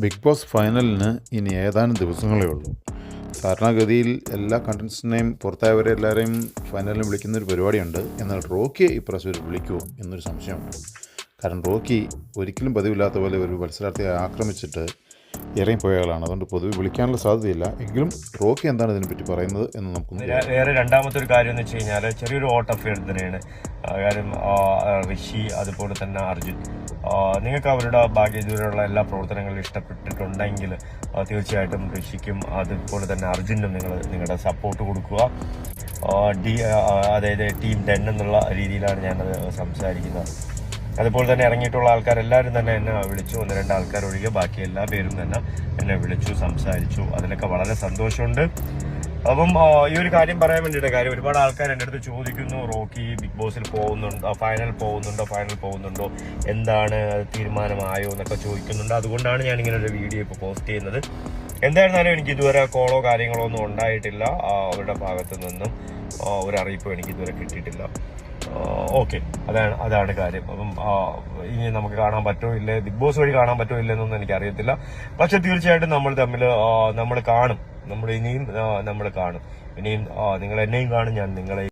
Big boss ഫൈനലിന് ഇനി ഏതാനും ദിവസങ്ങളേ ഉള്ളൂ. സാധാരണഗതിയിൽ എല്ലാ കണ്ടൻസിനെയും പുറത്തായവരെ എല്ലാവരെയും ഫൈനലിൽ വിളിക്കുന്ന ഒരു പരിപാടിയുണ്ട്. എന്നാൽ റോക്കിയെ ഇപ്രാവശ്യം വിളിക്കുമോ എന്നൊരു സംശയമുണ്ട്. കാരണം റോക്കി ഒരിക്കലും പതിവില്ലാത്ത പോലെ ഒരു മത്സരാർത്ഥിയെ ആക്രമിച്ചിട്ട് ഇറങ്ങിപ്പോയ ആളാണ് അതുകൊണ്ട് പൊതുവെ വിളിക്കാനുള്ള സാധ്യതയില്ല. എങ്കിലും റോക്കി എന്താണ് ഇതിനെപ്പറ്റി പറയുന്നത് എന്ന് നമുക്ക് വേറെ രണ്ടാമത്തെ ഒരു കാര്യം എന്ന് വെച്ച് കഴിഞ്ഞാൽ ചെറിയൊരു ഓട്ട് ഓഫ് തന്നെയാണ്. കാര്യം ഋഷി അതുപോലെ തന്നെ അർജുൻ. നിങ്ങൾക്ക് അവരുടെ ഭാഗ്യ ദൂരെയുള്ള എല്ലാ പ്രവർത്തനങ്ങളും ഇഷ്ടപ്പെട്ടിട്ടുണ്ടെങ്കിൽ തീർച്ചയായിട്ടും ഋഷിക്കും അതുപോലെ തന്നെ അർജുനും നിങ്ങൾ നിങ്ങളുടെ സപ്പോർട്ട് കൊടുക്കുക. ഡി അതായത് ടീം ടെൻ എന്നുള്ള രീതിയിലാണ് ഞാനത് സംസാരിക്കുന്നത്. അതുപോലെ തന്നെ ഇറങ്ങിയിട്ടുള്ള ആൾക്കാരെല്ലാവരും തന്നെ എന്നെ വിളിച്ചു. ഒന്ന് രണ്ട് ആൾക്കാർ ഒഴികെ ബാക്കി എല്ലാ പേരും തന്നെ എന്നെ വിളിച്ചു സംസാരിച്ചു. അതിലൊക്കെ വളരെ സന്തോഷമുണ്ട്. അപ്പം ഈ ഒരു കാര്യം പറയാൻ വേണ്ടിയിട്ട് കാര്യം ഒരുപാട് ആൾക്കാർ എന്റെ അടുത്ത് ചോദിക്കുന്നു റോക്കി ബിഗ് ബോസിൽ പോകുന്നുണ്ടോ ഫൈനൽ പോകുന്നുണ്ടോ ഫൈനൽ പോകുന്നുണ്ടോ എന്താണ് തീരുമാനമായോ എന്നൊക്കെ ചോദിക്കുന്നുണ്ട്. അതുകൊണ്ടാണ് ഞാൻ ഇങ്ങനെ ഒരു വീഡിയോ ഇപ്പോൾ പോസ്റ്റ് ചെയ്യുന്നത്. എന്തായിരുന്നാലും എനിക്ക് ഇതുവരെ കോളോ കാര്യങ്ങളോ ഒന്നും ഉണ്ടായിട്ടില്ല. അവരുടെ ഭാഗത്തു നിന്നും ഒരു അറിയിപ്പോ എനിക്ക് ഇതുവരെ കിട്ടിയിട്ടില്ല. ഓക്കെ. അതാണ് അതാണ് കാര്യം. അപ്പം ഇനി നമുക്ക് കാണാൻ പറ്റുമോ ഇല്ലേ? ബിഗ് ബോസ് വഴി കാണാൻ പറ്റുമോ ഇല്ലെന്നൊന്നും എനിക്ക് അറിയത്തില്ല പക്ഷെ തീർച്ചയായിട്ടും നമ്മൾ തമ്മിൽ നമ്മൾ കാണും. നമ്മൾ ഇനിയും നമ്മൾ കാണും. ഇനിയും നിങ്ങൾ എന്നെയും കാണും ഞാൻ നിങ്ങളെ